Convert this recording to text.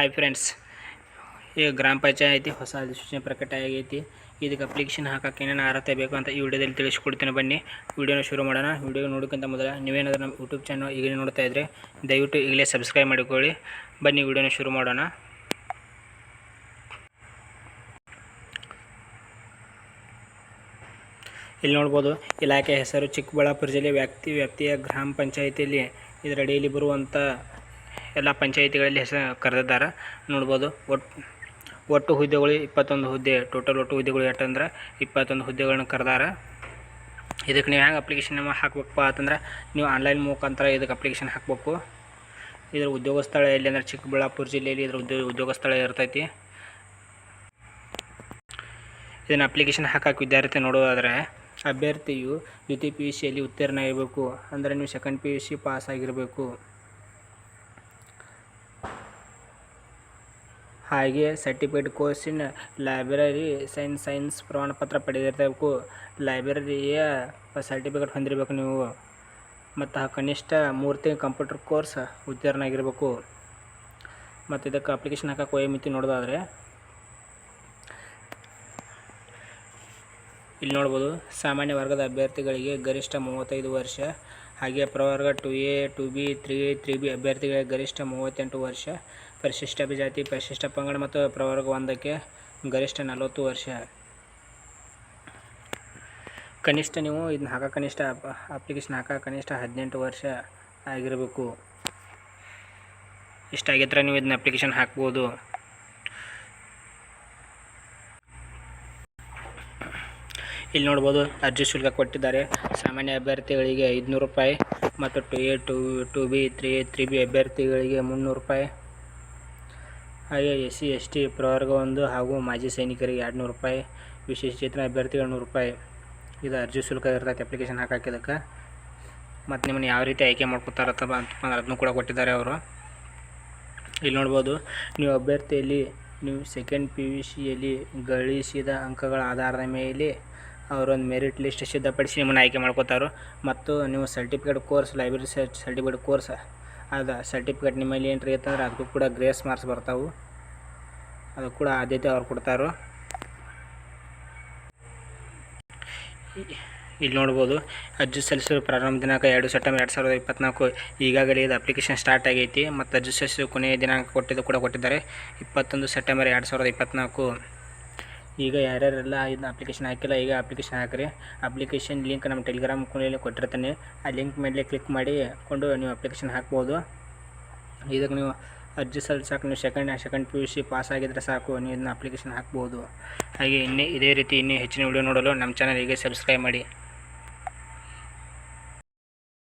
Hi friends ಈ ಗ್ರಾಮ ಪಂಚಾಯತಿ ಹೊಸ ಅಧಿಸೂಚನೆ ಪ್ರಕಟ ಆಗೈತಿ. ಇದಕ್ಕೆ ಅಪ್ಲಿಕೇಶನ್ ಹಾಕಕ್ಕೆ ಏನೇನು ಅರ್ಹತೆ ಬೇಕು ಅಂತ ಈ ವಿಡಿಯೋದಲ್ಲಿ ತಿಳಿಸ್ಕೊಡ್ತೀನಿ ಬನ್ನಿ. ವಿಡಿಯೋನ ಶುರು ಮಾಡೋಣ. ವಿಡಿಯೋ ನೋಡೋಕ್ಕಿಂತ ಮೊದಲ ನೀವೇನಾದರೂ ನಮ್ಮ ಯೂಟ್ಯೂಬ್ ಚಾನಲ್ ಈಗಲೇ ನೋಡ್ತಾ ಇದ್ದರೆ ದಯವಿಟ್ಟು ಈಗಲೇ ಸಬ್ಸ್ಕ್ರೈಬ್ ಮಾಡಿಕೊಳ್ಳಿ. ಬನ್ನಿ, ವಿಡಿಯೋನ ಶುರು ಮಾಡೋಣ. ಇಲ್ಲಿ ನೋಡ್ಬೋದು ಇಲಾಖೆ ಹೆಸರು ಚಿಕ್ಕಬಳ್ಳಾಪುರ ಜಿಲ್ಲೆ ವ್ಯಾಪ್ತಿ ವ್ಯಾಪ್ತಿಯ ಗ್ರಾಮ ಪಂಚಾಯಿತಿಯಲ್ಲಿ ಇದರಡಿಯಲ್ಲಿ ಬರುವಂಥ ಎಲ್ಲ ಪಂಚಾಯಿತಿಗಳಲ್ಲಿ ಹೆಸರು ಕರೆದಿದ್ದಾರೆ. ನೋಡ್ಬೋದು ಒಟ್ಟು ಒಟ್ಟು ಹುದ್ದೆಗಳು ಇಪ್ಪತ್ತೊಂದು ಹುದ್ದೆ ಟೋಟಲ್ ಒಟ್ಟು ಹುದ್ದೆಗಳು ಎಷ್ಟಂದ್ರೆ ಇಪ್ಪತ್ತೊಂದು ಹುದ್ದೆಗಳನ್ನ ಕರೆದಾರ ಇದಕ್ಕೆ ನೀವು ಹೆಂಗೆ ಅಪ್ಲಿಕೇಶನ್ ಹಾಕ್ಬೇಕಪ್ಪ ಅಂತಂದ್ರೆ ನೀವು ಆನ್ಲೈನ್ ಮುಖಾಂತರ ಇದಕ್ಕೆ ಅಪ್ಲಿಕೇಶನ್ ಹಾಕಬೇಕು. ಇದರ ಉದ್ಯೋಗ ಸ್ಥಳ ಎಲ್ಲಿ ಅಂದ್ರೆ ಚಿಕ್ಕಬಳ್ಳಾಪುರ ಜಿಲ್ಲೆಯಲ್ಲಿ ಇದರ ಉದ್ಯೋಗ ಉದ್ಯೋಗ ಸ್ಥಳ ಇರ್ತೈತಿ. ಇದನ್ನು ಅಪ್ಲಿಕೇಶನ್ ಹಾಕಕ್ಕೆ ವಿದ್ಯಾರ್ಥಿ ನೋಡೋದಾದರೆ ಅಭ್ಯರ್ಥಿಯು ದ್ವಿತೀಯ ಪಿ ಯು ಸಿಯಲ್ಲಿ ಉತ್ತೀರ್ಣ ಇರಬೇಕು ಅಂದರೆ ನೀವು second P U C pass ಆಗಿರಬೇಕು. ಹಾಗೆ ಸರ್ಟಿಫಿಕೇಟ್ ಕೋರ್ಸಿನ ಲೈಬ್ರರಿ ಸೈನ್ಸ್ ಸೈನ್ಸ್ ಪ್ರಮಾಣಪತ್ರ ಪಡೆದಿರಬೇಕು. ಲೈಬ್ರರಿಯ ಸರ್ಟಿಫಿಕೇಟ್ ಹೊಂದಿರಬೇಕು ನೀವು. ಮತ್ತು ಕನಿಷ್ಠ ಮೂರು ತಿಂಗಳು ಕಂಪ್ಯೂಟರ್ ಕೋರ್ಸ್ ಉತ್ತೀರ್ಣ ಆಗಿರಬೇಕು. ಮತ್ತು ಇದಕ್ಕೆ ಅಪ್ಲಿಕೇಶನ್ ಹಾಕಕ್ಕೆ ವಯೋಮಿತಿ ನೋಡೋದಾದರೆ, ಇಲ್ಲಿ ನೋಡ್ಬೋದು, ಸಾಮಾನ್ಯ ವರ್ಗದ ಅಭ್ಯರ್ಥಿಗಳಿಗೆ ಗರಿಷ್ಠ ಮೂವತ್ತೈದು ವರ್ಷ ಹಾಗೆ ಪ್ರವರ್ಗ two A two B three A three B ಅಭ್ಯರ್ಥಿಗಳಿಗೆ ಗರಿಷ್ಠ ಮೂವತ್ತೆಂಟು ವರ್ಷ ಪರಿಶಿಷ್ಟ ಅಭಿಜಾತಿ, ಪರಿಶಿಷ್ಟ ಪಂಗಡ ಮತ್ತು ಪ್ರವರ್ಗ ಒಂದಕ್ಕೆ ಗರಿಷ್ಠ ನಲವತ್ತು ವರ್ಷ. ಕನಿಷ್ಠ ನೀವು ಇದನ್ನ ಹಾಕೋ ಕನಿಷ್ಠ ಅಪ್ಲಿಕೇಶನ್ ಹಾಕೋ ಕನಿಷ್ಠ ಹದಿನೆಂಟು ವರ್ಷ ಆಗಿರಬೇಕು. ಇಷ್ಟಾಗಿದ್ದರೆ ನೀವು ಇದನ್ನ ಅಪ್ಲಿಕೇಶನ್ ಹಾಕ್ಬೋದು. ಇಲ್ಲಿ ನೋಡ್ಬೋದು ಅರ್ಜಿ ಶುಲ್ಕ ಕೊಟ್ಟಿದ್ದಾರೆ. ಸಾಮಾನ್ಯ ಅಭ್ಯರ್ಥಿಗಳಿಗೆ ಐದುನೂರು ರೂಪಾಯಿ ಮತ್ತು two A two two B, three A, three B ಅಭ್ಯರ್ಥಿಗಳಿಗೆ ಮುನ್ನೂರು ರೂಪಾಯಿ. ಹಾಗೆ ಎಸ್ ಸಿ, ಎಸ್ ಟಿ ಪ್ರವರ್ಗ ಒಂದು ಹಾಗೂ ಮಾಜಿ ಸೈನಿಕರಿಗೆ ಎರಡು ನೂರು ರೂಪಾಯಿ ವಿಶೇಷಚೇತನ ಅಭ್ಯರ್ಥಿಗಳು ನೂರು ರೂಪಾಯಿ. ಇದು ಅರ್ಜಿ ಶುಲ್ಕ ಇರ್ತೈತೆ ಅಪ್ಲಿಕೇಶನ್ ಹಾಕಾಕಿದ್ದಕ್ಕೆ ಮತ್ತು ನಿಮ್ಮನ್ನು ಯಾವ ರೀತಿ ಆಯ್ಕೆ ಮಾಡ್ಕೊತಾರತ್ತಪ್ಪ ಅಂತಂದ್ರೆ ಅದನ್ನು ಕೂಡ ಕೊಟ್ಟಿದ್ದಾರೆ ಅವರು. ಇಲ್ಲಿ ನೋಡ್ಬೋದು, ನೀವು ಅಭ್ಯರ್ಥಿಯಲ್ಲಿ, ನೀವು ಸೆಕೆಂಡ್ ಪಿ ಯು ಸಿಯಲ್ಲಿ ಗಳಿಸಿದ ಅಂಕಗಳ ಆಧಾರದ ಮೇಲೆ ಅವರೊಂದು ಮೆರಿಟ್ ಲಿಸ್ಟ್ ಸಿದ್ಧಪಡಿಸಿ ನಿಮ್ಮನ್ನು ಆಯ್ಕೆ ಮಾಡ್ಕೋತಾರೆ. ಮತ್ತು ನೀವು certificate course library certificate course ಅದು ಸರ್ಟಿಫಿಕೇಟ್ ನಿಮ್ಮಲ್ಲಿ ಏನ್ರಿ ಇತ್ತಂದ್ರೆ ಅದಕ್ಕೂ ಕೂಡ ಗ್ರೇಸ್ ಮಾರ್ಕ್ಸ್ ಬರ್ತಾವೆ. ಅದು ಕೂಡ ಆದ್ಯತೆ ಅವ್ರು ಕೊಡ್ತಾರೆ. ಇಲ್ಲಿ ನೋಡ್ಬೋದು ಅರ್ಜಿ ಸಲ್ಲಿಸಲು ಪ್ರಾರಂಭ ದಿನಾಂಕ ಎರಡು ಸೆಪ್ಟೆಂಬರ್ ಎರಡು ಸಾವಿರದ ಇಪ್ಪತ್ತ್ನಾಲ್ಕು ಈಗಾಗಲೇ ಇದು ಅಪ್ಲಿಕೇಶನ್ ಸ್ಟಾರ್ಟ್ ಆಗೈತಿ, ಮತ್ತು ಅರ್ಜಿ ಸಲ್ಲಿಸಲು ಕೊನೆಯ ದಿನಾಂಕ ಕೊಟ್ಟಿದ್ದು ಕೂಡ ಕೊಟ್ಟಿದ್ದಾರೆ. ಇಪ್ಪತ್ತೊಂದು ಸೆಪ್ಟೆಂಬರ್ ಎರಡು ಸಾವಿರದ ಇಪ್ಪತ್ತ್ನಾಲ್ಕು ಈಗ ಯಾರ್ಯಾರೆಲ್ಲ ಇದನ್ನ ಅಪ್ಲಿಕೇಶನ್ ಹಾಕಿಲ್ಲ, ಈಗ ಅಪ್ಲಿಕೇಶನ್ ಹಾಕಿರಿ. ಅಪ್ಲಿಕೇಶನ್ ಲಿಂಕ್ ನಮ್ಮ ಟೆಲಿಗ್ರಾಮ್ ಕೊನೆಯಲ್ಲಿ ಕೊಟ್ಟಿರ್ತಾನೆ. ಆ ಲಿಂಕ್ ಮೇಲೆ ಕ್ಲಿಕ್ ಮಾಡಿ ಕೊಂಡು ನೀವು ಅಪ್ಲಿಕೇಶನ್ ಹಾಕ್ಬೋದು. ಇದಕ್ಕೆ ನೀವು ಅರ್ಜಿ ಸಾಕು. ನೀವು second second P U C pass ಆಗಿದ್ದರೆ ಸಾಕು. ನೀವು ಇದನ್ನ ಅಪ್ಲಿಕೇಶನ್ ಹಾಕ್ಬೋದು. ಹಾಗೆ ಇನ್ನೇ ಇದೇ ರೀತಿ ಇನ್ನೂ ಹೆಚ್ಚಿನ ವಿಡಿಯೋ ನೋಡಲು ನಮ್ಮ ಚಾನಲಿಗೆ ಸಬ್ಸ್ಕ್ರೈಬ್ ಮಾಡಿ.